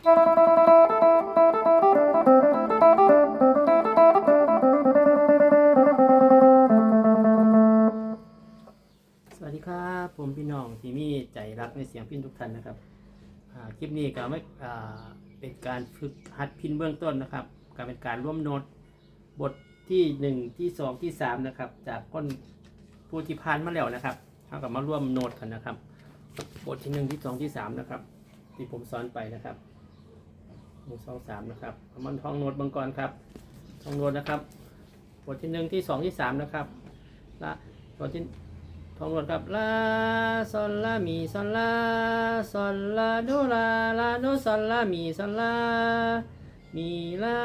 สวัสดีครับผมพี่น้องที่มีใจรักในเสียงพินทุกท่านนะครับอ่าคลิปนี้ก็ไม่อ่าเป็นการฝึกหัดพินเบื้องต้นนะครับก็เป็นการร่วมโน้ตบทที่หนึ่งที่สองที่สามนะครับ จากคนผู้ที่ผ่านมาแล้วนะครับเขากับมาร่วมโน้ตกันนะครับ บทที่หนึ่งที่สองที่สามนะครับ ที่ผมสอนไปนะครับ นึ่งสองสามนะครับมันท่องโน้ตบางก่อนครับท่องโน้ตนะครับบทที่หนึ่งที่สองที่สามนะครับละบทที่ท่องรวดครับลาซอลลามีซอลลาซอลลาโดลาลาโดซอลลามีซอลลามีลา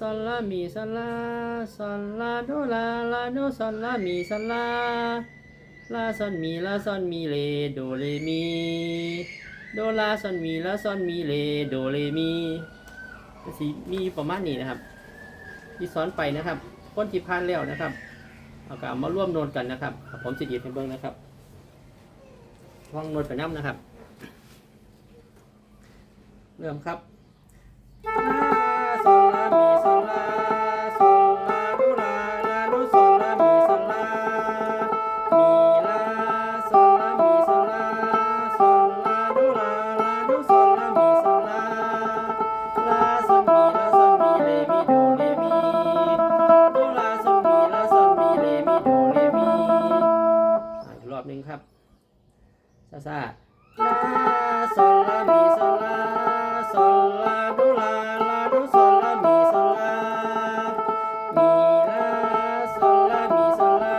ซอลลามีซอลลาซอลลาโดลาลาโดซอลลามีซอลลาลาซอนมีลาซอนมีเลโดเลมี โดลาซอนมีลาซอนมีเลโดเลมีสีมีประมาณนี้นะครับ ที่สอนไปนะครับคนที่ผ่านแล้วนะครับเอากามาร่วมโนนกันนะครับ ผมจะหยิบให้เบิ้งนะครับวางโนนไปน้ำนะครับ เริ่มครับ หนึ่งครับซาซาลาโซลามีโซลาโซลาโดลาลาโดโซลามีโซลามีลาโซลามีโซลา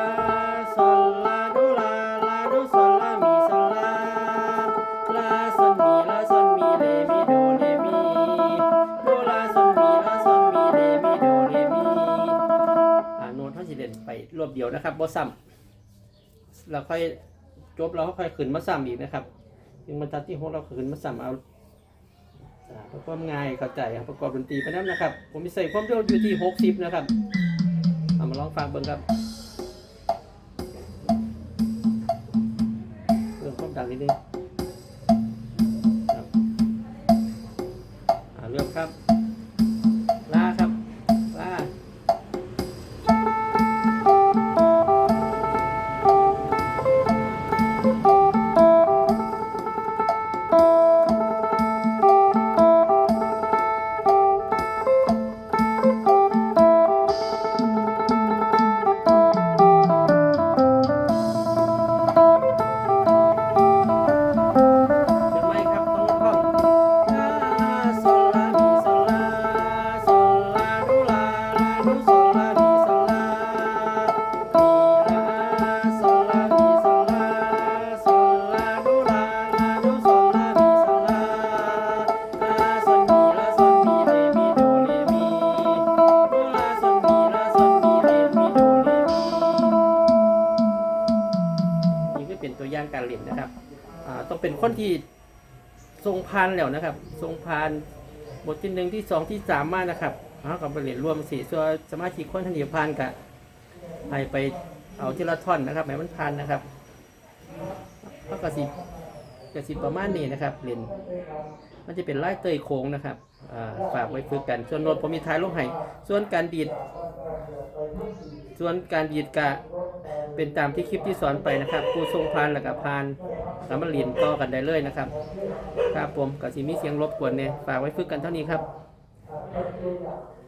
โซลาโดลาลาโดโซลามีโซลาลาโซมีลาโซมีเลมีโดเลมีโดลาโซมีลาโซมีเลมีโดเลมีอ่าโน้ตท่าสิเด่นไปรวบเดียวนะครับบ่ซ้ำ เราค่อยจบเราค่อยขึ้นมาซ้ำอีกนะครับยังบรรทัดที่หกเราขึ้นมาซ้ำเอาประกอบง่ายเข้าใจครับประกอบดนตรีไปนั้นนะครับ ผมมีใส่ความเร็วอยู่ที่หกสิบนะครับเอามาลองฟังเบิ่งครับเพิ่มความดังนิดนึง นะครับต้องเป็นคนที่ทรงพานแล้วนะครับ ทรงพานบทที่หนึ่งที่สองที่สามมานะครับเอากับไปรียญรวมสี่ส่วนสมาชิกคนทันเดียพานกับให้ไปเอาทีละท่อนนะครับให้มันพานนะครับเขากระสิบกระสิบประมาณนี้นะครับเรียน มันจะเป็นไล่เตยโค้งนะครับฝากไว้ฝึกกันส่วนโน้ตผมมีท้ายลงให้ส่วนการดีด ส่วนการดีดกะเป็นตามที่คลิปที่สอนไปนะครับผู้ทรงพานแล้วก็พานสามารถเรียนต่อกันได้เลยนะครับครับผมกับสีมีเสียงรบกวนเนี่ยฝากไว้ฝึกกันเท่านี้ครับ